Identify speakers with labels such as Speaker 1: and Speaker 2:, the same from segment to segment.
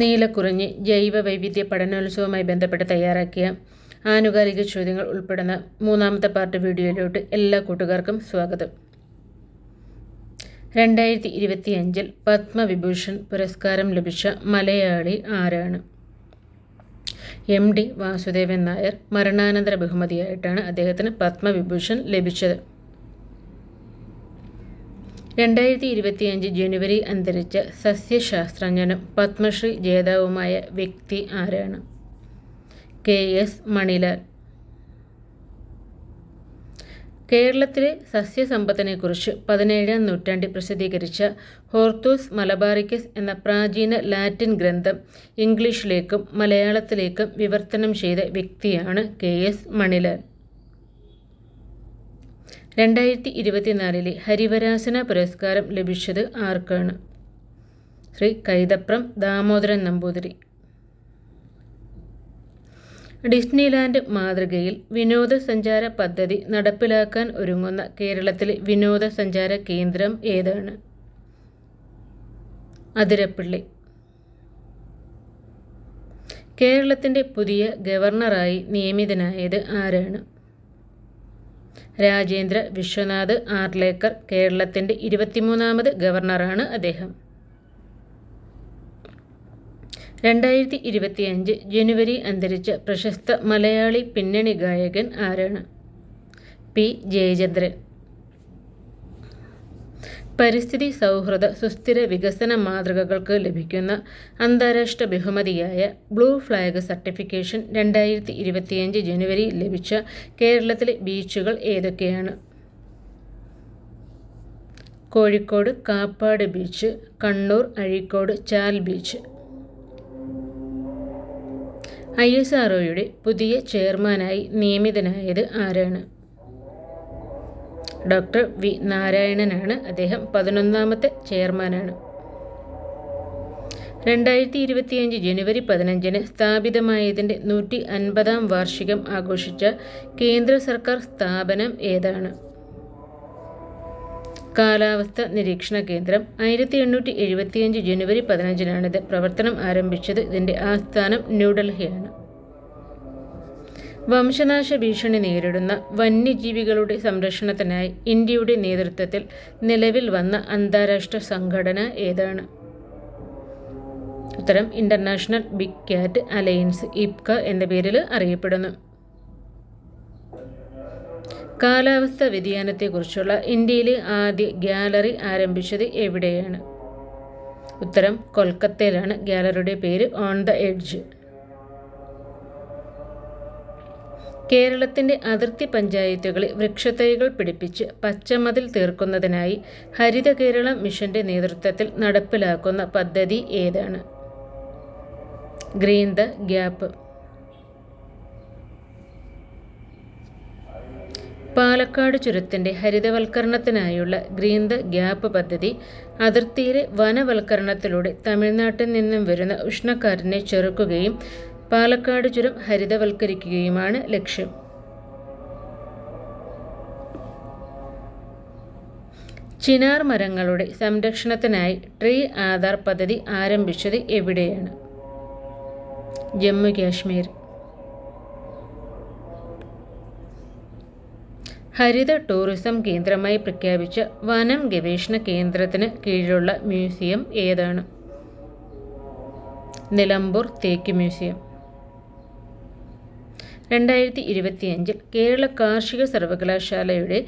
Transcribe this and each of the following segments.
Speaker 1: നീലക്കുറിഞ്ഞി ജൈവ വൈവിധ്യ പഠനോത്സവവുമായി ബന്ധപ്പെട്ട് തയ്യാറാക്കിയ ആനുകാലിക ചോദ്യങ്ങൾ ഉൾപ്പെടുന്ന മൂന്നാമത്തെ പാർട്ട് വീഡിയോയിലോട്ട് എല്ലാ കൂട്ടുകാർക്കും സ്വാഗതം. രണ്ടായിരത്തി ഇരുപത്തിയഞ്ചിൽ പത്മവിഭൂഷൺ പുരസ്കാരം ലഭിച്ച മലയാളി ആരാണ്? എം ഡി വാസുദേവൻ നായർ മരണാനന്തര ബഹുമതിയായിട്ടാണ് അദ്ദേഹത്തിന് പത്മവിഭൂഷൺ ലഭിച്ചത്. രണ്ടായിരത്തി ഇരുപത്തിയഞ്ച് ജനുവരി അന്തരിച്ച സസ്യശാസ്ത്രജ്ഞനും പത്മശ്രീ ജേതാവുമായ വ്യക്തി ആരാണ്? കെ. എസ്. മണിലാൽ. കേരളത്തിലെ സസ്യസമ്പത്തിനെക്കുറിച്ച് പതിനേഴാം നൂറ്റാണ്ടിൽ പ്രസിദ്ധീകരിച്ച ഹോർത്തൂസ് മലബാറിക്കസ് എന്ന പ്രാചീന ലാറ്റിൻ ഗ്രന്ഥം ഇംഗ്ലീഷിലേക്കും മലയാളത്തിലേക്കും വിവർത്തനം ചെയ്ത വ്യക്തിയാണ് കെ. എസ്. മണിലാൽ. രണ്ടായിരത്തി ഇരുപത്തിനാലിലെ ഹരിവരാസന പുരസ്കാരം ലഭിച്ചത് ആർക്കാണ്? ശ്രീ കൈതപ്രം ദാമോദരൻ നമ്പൂതിരി. ഡിസ്നിലാൻഡ് മാതൃകയിൽ വിനോദസഞ്ചാര പദ്ധതി നടപ്പിലാക്കാൻ ഒരുങ്ങുന്ന കേരളത്തിലെ വിനോദസഞ്ചാര കേന്ദ്രം ഏതാണ്? അതിരപ്പള്ളി. കേരളത്തിന്റെ പുതിയ ഗവർണറായി നിയമിതനായത് ആരാണ്? രാജേന്ദ്ര വിശ്വനാഥ് ആർലേക്കർ കേരളത്തിന്റെ ഇരുപത്തിമൂന്നാമത് ഗവർണറാണ് അദ്ദേഹം. രണ്ടായിരത്തി ഇരുപത്തിയഞ്ച് ജനുവരി അന്തരിച്ച പ്രശസ്ത മലയാളി പിന്നണി ഗായകൻ ആരാണ്? പി. ജയചന്ദ്രൻ. പരിസ്ഥിതി സൗഹൃദ സുസ്ഥിര വികസന മാതൃകകൾക്ക് ലഭിക്കുന്ന അന്താരാഷ്ട്ര ബഹുമതിയായ ബ്ലൂ ഫ്ലാഗ് സർട്ടിഫിക്കേഷൻ രണ്ടായിരത്തി ഇരുപത്തിയഞ്ച് ജനുവരി ലഭിച്ച കേരളത്തിലെ ബീച്ചുകൾ ഏതൊക്കെയാണ്? Kozhikode Kappad beach Kannur Azhikode Chal beach. I S R ഒയുടെ പുതിയ ചെയർമാനായി നിയമിതനായത് ആരാണ്? ഡോക്ടർ വി നാരായണനാണ്. അദ്ദേഹം പതിനൊന്നാമത്തെ ചെയർമാനാണ്. രണ്ടായിരത്തി ഇരുപത്തിയഞ്ച് ജനുവരി പതിനഞ്ചിന് സ്ഥാപിതമായതിന്റെ നൂറ്റി അൻപതാം വാർഷികം ആഘോഷിച്ച കേന്ദ്ര സർക്കാർ സ്ഥാപനം ഏതാണ്? കാലാവസ്ഥ നിരീക്ഷണ കേന്ദ്രം. ആയിരത്തി എണ്ണൂറ്റി എഴുപത്തിയഞ്ച് ജനുവരി പതിനഞ്ചിനാണിത് പ്രവർത്തനം ആരംഭിച്ചത്. ഇതിന്റെ ആസ്ഥാനം ന്യൂഡൽഹിയാണ്. വംശനാശ ഭീഷണി നേരിടുന്ന വന്യജീവികളുടെ സംരക്ഷണത്തിനായി ഇന്ത്യയുടെ നേതൃത്വത്തിൽ നിലവിൽ വന്ന അന്താരാഷ്ട്ര സംഘടന ഏതാണ്? ഉത്തരം ഇന്റർനാഷണൽ ബിഗ് ക്യാറ്റ് അലയൻസ് ഇപ്ക എന്ന പേരിൽ അറിയപ്പെടുന്നു. കാലാവസ്ഥ വ്യതിയാനത്തെക്കുറിച്ചുള്ള ഇന്ത്യയിലെ ആദ്യ ഗ്യാലറി ആരംഭിച്ചത് എവിടെയാണ്? ഉത്തരം കൊൽക്കത്തയിലാണ്. ഗ്യാലറിയുടെ പേര് ഓൺ ദ എഡ്ജ്. കേരളത്തിന്റെ അതിർത്തി പഞ്ചായത്തുകളിൽ വൃക്ഷത്തൈകൾ പിടിപ്പിച്ച് പച്ചമതിൽ തീർക്കുന്നതിനായി ഹരിത കേരളം മിഷന്റെ നേതൃത്വത്തിൽ നടപ്പിലാക്കുന്ന പദ്ധതി ഏതാണ്? ഗ്രീൻ ദ ഗ്യാപ്പ് പാലക്കാട് ചുരത്തിന്റെ ഹരിതവൽക്കരണത്തിനായുള്ള ഗ്രീൻ ദ ഗ്യാപ്പ് പദ്ധതി അതിർത്തിയിലെ വനവൽക്കരണത്തിലൂടെ തമിഴ്നാട്ടിൽ നിന്നും വരുന്ന ഉഷ്ണക്കാറ്റിനെ ചെറുക്കുകയും പാലക്കാട് ചുരം ഹരിതവൽക്കരിക്കുകയുമാണ് ലക്ഷ്യം. ചിനാർ മരങ്ങളുടെ സംരക്ഷണത്തിനായി ട്രീ ആധാർ പദ്ധതി ആരംഭിച്ചത് എവിടെയാണ്? ജമ്മു കാശ്മീർ ഹരിത ടൂറിസം കേന്ദ്രമായി പ്രഖ്യാപിച്ച വനം ഗവേഷണ കേന്ദ്രത്തിന് കീഴിലുള്ള മ്യൂസിയം ഏതാണ്? നിലമ്പൂർ തേക്ക് മ്യൂസിയം. രണ്ടായിരത്തി ഇരുപത്തിയഞ്ചിൽ കേരള കാർഷിക സർവകലാശാലയുടെ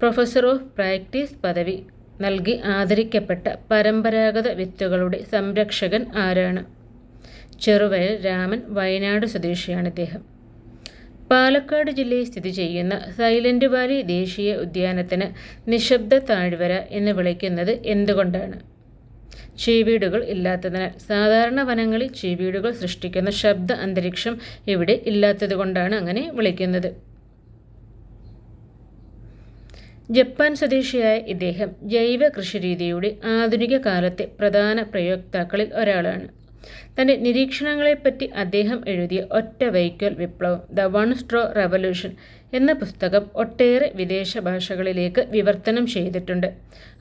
Speaker 1: പ്രൊഫസർ ഓഫ് പ്രാക്ടീസ് പദവി നൽകി ആദരിക്കപ്പെട്ട പരമ്പരാഗത വിത്തുകളുടെ സംരക്ഷകൻ ആരാണ്? ചെറുവയൽ രാമൻ വയനാട് സ്വദേശിയാണ് ഇദ്ദേഹം. പാലക്കാട് ജില്ലയിൽ സ്ഥിതി ചെയ്യുന്ന സൈലന്റ് വാലി ദേശീയ ഉദ്യാനത്തിന് നിശബ്ദ താഴ്വര എന്ന് വിളിക്കുന്നത് എന്തുകൊണ്ടാണ്? ചീവീടുകൾ ഇല്ലാത്തതിനാൽ സാധാരണ വനങ്ങളിൽ ചീവീടുകൾ സൃഷ്ടിക്കുന്ന ശബ്ദ അന്തരീക്ഷം ഇവിടെ ഇല്ലാത്തതുകൊണ്ടാണ് അങ്ങനെ വിളിക്കുന്നത്. ജപ്പാൻ സ്വദേശിയായ ഇദ്ദേഹം ജൈവ കൃഷിരീതിയുടെ ആധുനിക കാലത്തെ പ്രധാന പ്രയോക്താക്കളിൽ ഒരാളാണ്. തന്റെ നിരീക്ഷണങ്ങളെപ്പറ്റി അദ്ദേഹം എഴുതിയ ഒറ്റ വൈക്കോൽ വിപ്ലവം ദ വൺ സ്ട്രോ റവല്യൂഷൻ എന്ന പുസ്തകം ഒട്ടേറെ വിദേശ ഭാഷകളിലേക്ക് വിവർത്തനം ചെയ്തിട്ടുണ്ട്.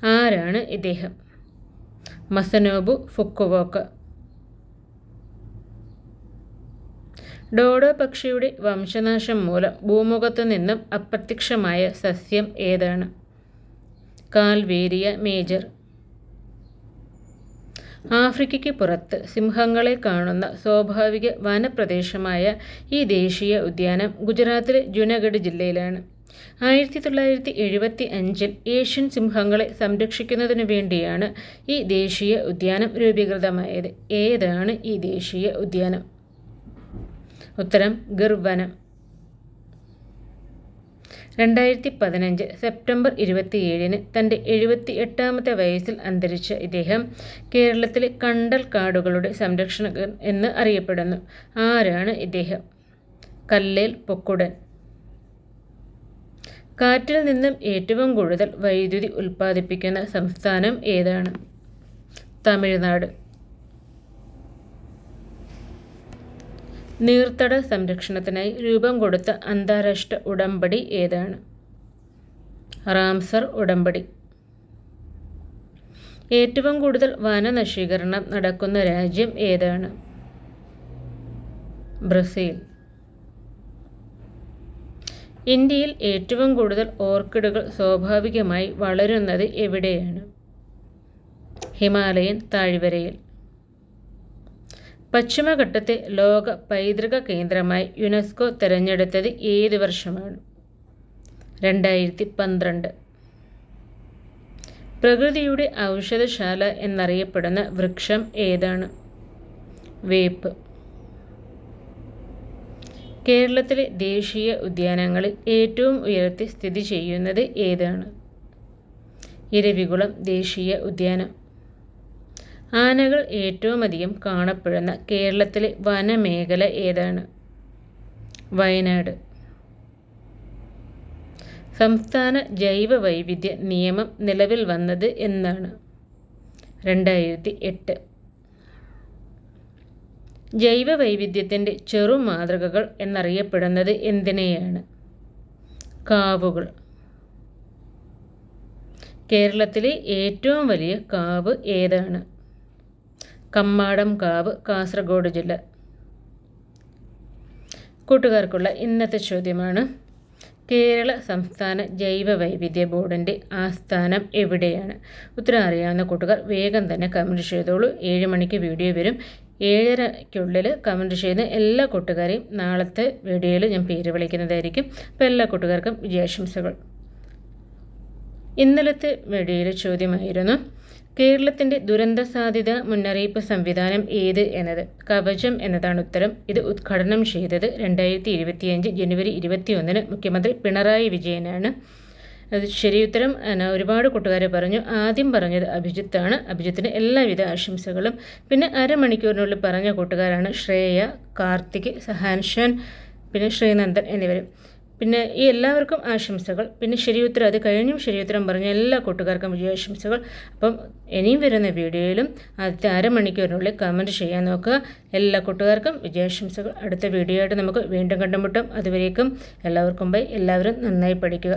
Speaker 1: ആരാണ് ഇദ്ദേഹം? മസനോബു ഫുക്കുവോക്ക്. ഡോഡോ പക്ഷിയുടെ വംശനാശം മൂലം ഭൂമുഖത്തു നിന്നും അപ്രത്യക്ഷമായ സസ്യം ഏതാണ്? Calvaria major. ആഫ്രിക്കയ്ക്ക് പുറത്ത് സിംഹങ്ങളെ കാണുന്ന സ്വാഭാവിക വനപ്രദേശമായ ഈ ദേശീയ ഉദ്യാനം ഗുജറാത്തിലെ ജുനഗഡ് ജില്ലയിലാണ്. ആയിരത്തി തൊള്ളായിരത്തി എഴുപത്തി അഞ്ചിൽ ഏഷ്യൻ സിംഹങ്ങളെ സംരക്ഷിക്കുന്നതിനു വേണ്ടിയാണ് ഈ ദേശീയ ഉദ്യാനം രൂപീകൃതമായത്. ഏതാണ് ഈ ദേശീയ ഉദ്യാനം? ഉത്തരം ഗർവനം. രണ്ടായിരത്തി പതിനഞ്ച് സെപ്റ്റംബർ ഇരുപത്തിയേഴിന് തന്റെ എഴുപത്തി എട്ടാമത്തെ വയസ്സിൽ അന്തരിച്ച ഇദ്ദേഹം കേരളത്തിലെ കണ്ടൽ കാടുകളുടെ സംരക്ഷകൻ എന്ന് അറിയപ്പെടുന്നു. ആരാണ് ഇദ്ദേഹം? കല്ലേൽ പൊക്കുടൻ. കാറ്റിൽ നിന്നും ഏറ്റവും കൂടുതൽ വൈദ്യുതി ഉൽപ്പാദിപ്പിക്കുന്ന സംസ്ഥാനം ഏതാണ്? തമിഴ്നാട്. നീർത്തട സംരക്ഷണത്തിനായി രൂപം കൊടുത്ത അന്താരാഷ്ട്ര ഉടമ്പടി ഏതാണ്? റാംസർ ഉടമ്പടി. ഏറ്റവും കൂടുതൽ വനനശീകരണം നടക്കുന്ന രാജ്യം ഏതാണ്? ബ്രസീൽ. ഇന്ത്യയിൽ ഏറ്റവും കൂടുതൽ ഓർക്കിഡുകൾ സ്വാഭാവികമായി വളരുന്നത് എവിടെയാണ്? ഹിമാലയൻ താഴ്വരയിൽ. പശ്ചിമഘട്ടത്തെ ലോക പൈതൃക കേന്ദ്രമായി യുനെസ്കോ തിരഞ്ഞെടുത്തത് ഏത് വർഷമാണ്? രണ്ടായിരത്തി പന്ത്രണ്ട് പ്രകൃതിയുടെ ഔഷധശാല എന്നറിയപ്പെടുന്ന വൃക്ഷം ഏതാണ്? വേപ്പ്. കേരളത്തിലെ ദേശീയ ഉദ്യാനങ്ങളിൽ ഏറ്റവും ഉയരത്തിൽ സ്ഥിതി ചെയ്യുന്നത് ഏതാണ്? ഇരവികുളം ദേശീയ ഉദ്യാനം. ആനകൾ ഏറ്റവുമധികം കാണപ്പെടുന്ന കേരളത്തിലെ വനമേഖല ഏതാണ്? വയനാട്. സംസ്ഥാന ജൈവ വൈവിധ്യ നിയമം നിലവിൽ വന്നത് എന്നാണ്. രണ്ടായിരത്തി എട്ട്. ജൈവ വൈവിധ്യത്തിന്റെ ചെറു മാതൃകകൾ എന്നറിയപ്പെടുന്നത് എന്തിനെയാണ്? കാവുകൾ. കേരളത്തിലെ ഏറ്റവും വലിയ കാവ് ഏതാണ്? കമ്മാടം കാവ് കാസർഗോഡ് ജില്ല. കൂട്ടുകാർക്കുള്ള ഇന്നത്തെ ചോദ്യമാണ് കേരള സംസ്ഥാന ജൈവ വൈവിധ്യ ബോർഡിന്റെ ആസ്ഥാനം എവിടെയാണ്? ഉത്തരം അറിയാവുന്ന കൂട്ടുകാർ വേഗം തന്നെ കമന്റ് ചെയ്തോളൂ. ഏഴ് മണിക്ക് വീഡിയോ വരും. ഏഴരയ്ക്കുള്ളിൽ കമന്റ് ചെയ്യുന്ന എല്ലാ കൂട്ടുകാരെയും നാളത്തെ വീഡിയോയിൽ ഞാൻ പേര് വിളിക്കുന്നതായിരിക്കും. അപ്പോൾ എല്ലാ കൂട്ടുകാർക്കും വിജയാശംസകൾ. ഇന്നലത്തെ വീഡിയോയിൽ ചോദ്യമായിരുന്നു കേരളത്തിന്റെ ദുരന്ത സാധ്യത മുന്നറിയിപ്പ് സംവിധാനം ഏത് എന്നത്? കവചം എന്നതാണ് ഉത്തരം. ഇത് ഉദ്ഘാടനം ചെയ്തത് രണ്ടായിരത്തി ഇരുപത്തിയഞ്ച് ജനുവരി ഇരുപത്തിയൊന്നിന് മുഖ്യമന്ത്രി പിണറായി വിജയനാണ്. അത് ശരി ഉത്തരം ഒരുപാട് കൂട്ടുകാരെ പറഞ്ഞു. ആദ്യം പറഞ്ഞത് അഭിജിത്താണ്. അഭിജിത്തിന് എല്ലാവിധ ആശംസകളും. പിന്നെ അരമണിക്കൂറിനുള്ളിൽ പറഞ്ഞ കൂട്ടുകാരാണ് ശ്രേയ കാർത്തിക് സഹാൻഷൻ പിന്നെ ശ്രീനന്ദൻ എന്നിവരും. പിന്നെ ഈ എല്ലാവർക്കും ആശംസകൾ. പിന്നെ ശരിയുത്തരം അത് കഴിഞ്ഞും ശരിയുത്തരം പറഞ്ഞ എല്ലാ കൂട്ടുകാർക്കും വിജയാശംസകൾ അപ്പം ഇനിയും വരുന്ന വീഡിയോയിലും ആദ്യത്തെ അരമണിക്കൂറിനുള്ളിൽ കമന്റ് ചെയ്യാൻ നോക്കുക. എല്ലാ കൂട്ടുകാർക്കും വിജയാശംസകൾ അടുത്ത വീഡിയോ ആയിട്ട് നമുക്ക് വീണ്ടും കണ്ടുമുട്ടും. അതുവരേക്കും എല്ലാവർക്കും ബൈ. എല്ലാവരും നന്നായി പഠിക്കുക.